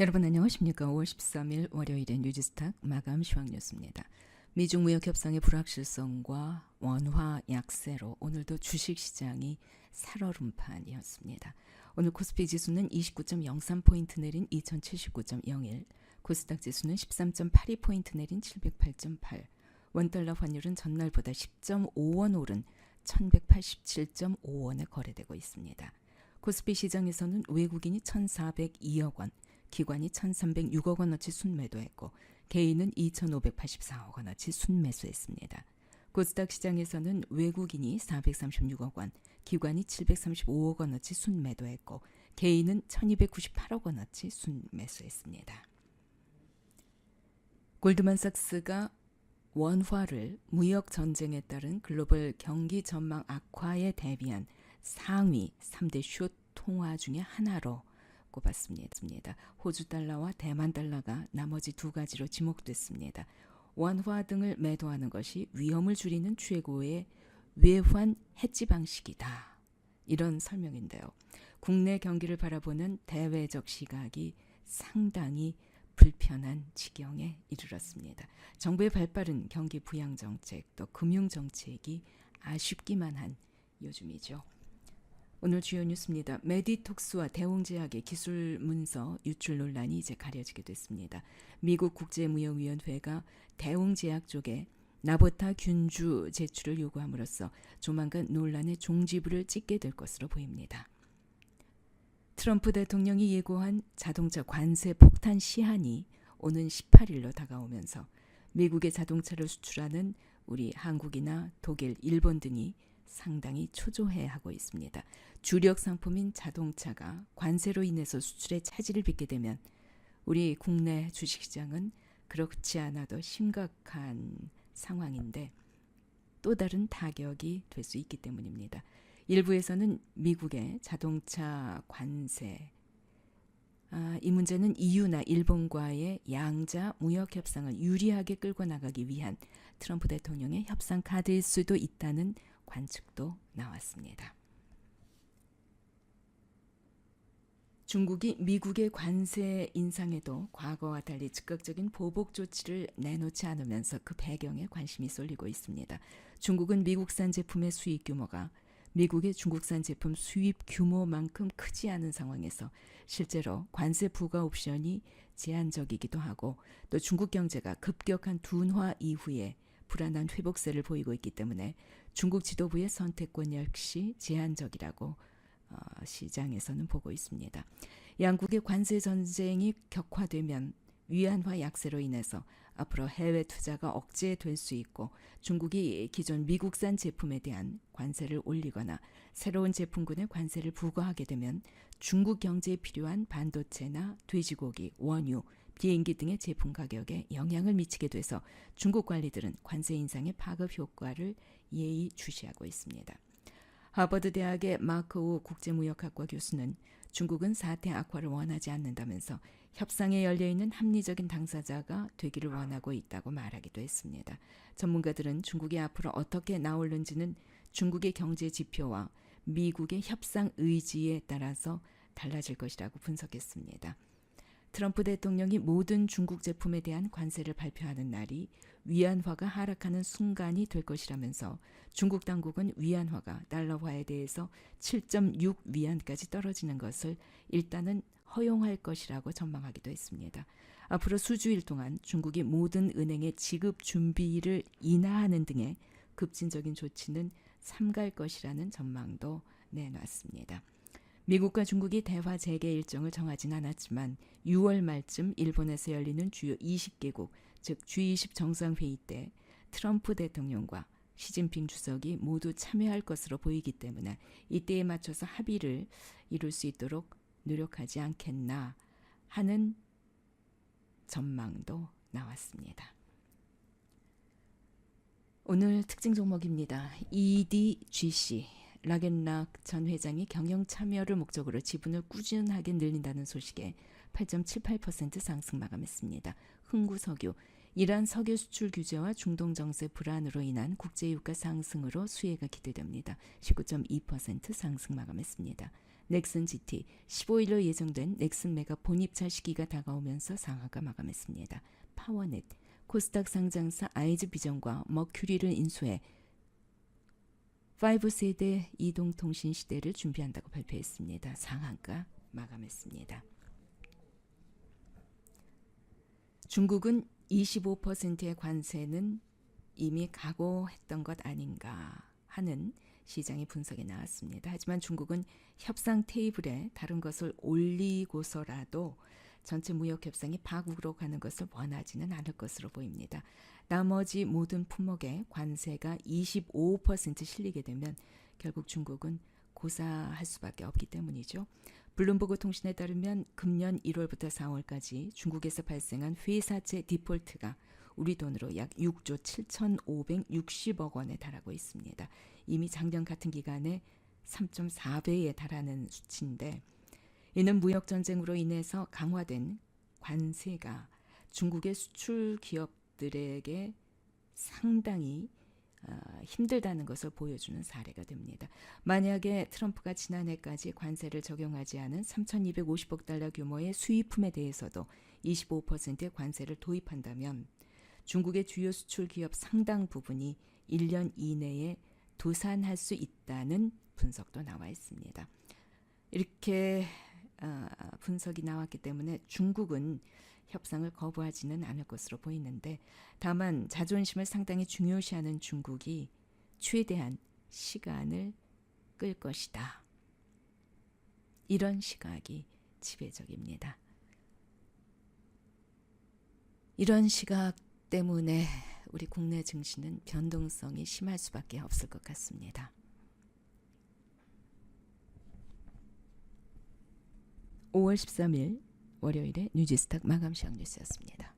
여러분 안녕하십니까? 5월 13일 월요일의 뉴지스탁 마감 시황 뉴스입니다. 미중 무역 협상의 불확실성과 원화 약세로 오늘도 주식 시장이 살얼음판이었습니다. 오늘 코스피 지수는 29.03포인트 내린 2079.01, 코스닥 지수는 13.82포인트 내린 708.8, 원달러 환율은 전날보다 10.5원 오른 1187.5원에 거래되고 있습니다. 코스피 시장에서는 외국인이 1,402억 원, 기관이 1,306억 원어치 순매도했고 개인은 2,584억 원어치 순매수했습니다. 코스닥 시장에서는 외국인이 436억 원, 기관이 735억 원어치 순매도했고 개인은 1,298억 원어치 순매수했습니다. 골드만삭스가 원화를 무역 전쟁에 따른 글로벌 경기 전망 악화에 대비한 상위 3대 숏 통화 중의 하나로 꼽았습니다. 호주 달러와 대만 달러가 나머지 두 가지로 지목됐습니다. 원화 등을 매도하는 것이 위험을 줄이는 최고의 외환 해지 방식이다. 이런 설명인데요. 국내 경기를 바라보는 대외적 시각이 상당히 불편한 지경에 이르렀습니다. 정부의 발빠른 경기 부양 정책 또 금융 정책이 아쉽기만 한 요즘이죠. 오늘 주요 뉴스입니다. 메디톡스와 대웅제약의 기술 문서 유출 논란이 이제 가려지게 됐습니다. 미국 국제무역위원회가 대웅제약 쪽에 나보타 균주 제출을 요구함으로써 조만간 논란의 종지부를 찍게 될 것으로 보입니다. 트럼프 대통령이 예고한 자동차 관세 폭탄 시한이 오는 18일로 다가오면서 미국의 자동차를 수출하는 우리 한국이나 독일, 일본 등이 상당히 초조해하고 있습니다. 주력 상품인 자동차가 관세로 인해서 수출에 차질을 빚게 되면 우리 국내 주식시장은 그렇지 않아도 심각한 상황인데 또 다른 타격이 될 수 있기 때문입니다. 일부에서는 미국의 자동차 관세 아, 이 문제는 EU나 일본과의 양자 무역 협상을 유리하게 끌고 나가기 위한 트럼프 대통령의 협상 카드일 수도 있다는 관측도 나왔습니다. 중국이 미국의 관세 인상에도 과거와 달리 즉각적인 보복 조치를 내놓지 않으면서 그 배경에 관심이 쏠리고 있습니다. 중국은 미국산 제품의 수입 규모가 미국의 중국산 제품 수입 규모만큼 크지 않은 상황에서 실제로 관세 부과 옵션이 제한적이기도 하고 또 중국 경제가 급격한 둔화 이후에 불안한 회복세를 보이고 있기 때문에 중국 지도부의 선택권 역시 제한적이라고 어, 시장에서는 보고 있습니다. 양국의 관세 전쟁이 격화되면 위안화 약세로 인해서 앞으로 해외 투자가 억제될 수 있고 중국이 기존 미국산 제품에 대한 관세를 올리거나 새로운 제품군의 관세를 부과하게 되면 중국 경제에 필요한 반도체나 돼지고기, 원유, 비행기 등의 제품 가격에 영향을 미치게 돼서 중국 관리들은 관세 인상의 파급 효과를 예의 주시하고 있습니다. 하버드 대학의 마크 우 국제무역학과 교수는 중국은 사태 악화를 원하지 않는다면서 협상에 열려 있는 합리적인 당사자가 되기를 원하고 있다고 말하기도 했습니다. 전문가들은 중국이 앞으로 어떻게 나올는지는 중국의 경제 지표와 미국의 협상 의지에 따라서 달라질 것이라고 분석했습니다. 트럼프 대통령이 모든 중국 제품에 대한 관세를 발표하는 날이 위안화가 하락하는 순간이 될 것이라면서 중국 당국은 위안화가 달러화에 대해서 7.6 위안까지 떨어지는 것을 일단은 허용할 것이라고 전망하기도 했습니다. 앞으로 수주일 동안 중국이 모든 은행의 지급 준비를 인하하는 등의 급진적인 조치는 삼갈 것이라는 전망도 내놨습니다. 미국과 중국이 대화 재개 일정을 정하진 않았지만 6월 말쯤 일본에서 열리는 주요 20개국, 즉 G20 정상회의 때 트럼프 대통령과 시진핑 주석이 모두 참여할 것으로 보이기 때문에 이때에 맞춰서 합의를 이룰 수 있도록 노력하지 않겠나 하는 전망도 나왔습니다. 오늘 특징 종목입니다. EDGC 라겐락 전 회장이 경영 참여를 목적으로 지분을 꾸준하게 늘린다는 소식에 8.78% 상승 마감했습니다. 흥구석유 이란 석유 수출 규제와 중동 정세 불안으로 인한 국제 유가 상승으로 수혜가 기대됩니다. 19.2% 상승 마감했습니다. 넥슨 GT 15일로 예정된 넥슨 메가 본입차 시기가 다가오면서 상하가 마감했습니다. 파워넷 코스닥 상장사 아이즈 비전과 머큐리를 인수해 5 세대 이동통신 시대를 준비한다고 발표했습니다. 상한가 마감했습니다. 중국은 25%의 관세는 이미 각오했던 것 아닌가 하는 시장의 분석이 나왔습니다. 하지만 중국은 협상 테이블에 다른 것을 올리고서라도 전체 무역 협상이 파국으로 가는 것을 원하지는 않을 것으로 보입니다. 나머지 모든 품목에 관세가 25% 실리게 되면 결국 중국은 고사할 수밖에 없기 때문이죠. 블룸버그 통신에 따르면 금년 1월부터 4월까지 중국에서 발생한 회사채 디폴트가 우리 돈으로 약 6조 7,560억 원에 달하고 있습니다. 이미 작년 같은 기간에 3.4배에 달하는 수치인데 이는 무역 전쟁으로 인해서 강화된 관세가 중국의 수출 기업들에게 상당히 어, 힘들다는 것을 보여주는 사례가 됩니다. 만약에 트럼프가 지난해까지 관세를 적용하지 않은 3,250억 달러 규모의 수입품에 대해서도 25%의 관세를 도입한다면 중국의 주요 수출 기업 상당 부분이 1년 이내에 도산할 수 있다는 분석도 나와 있습니다. 이렇게 어, 분석이 나왔기 때문에 중국은 협상을 거부하지는 않을 것으로 보이는데 다만 자존심을 상당히 중요시하는 중국이 최대한 시간을 끌 것이다. 이런 시각이 지배적입니다. 이런 시각 때문에 우리 국내 증시는 변동성이 심할 수밖에 없을 것 같습니다. 5월 13일 월요일에 뉴지스탁 마감 시황 뉴스였습니다.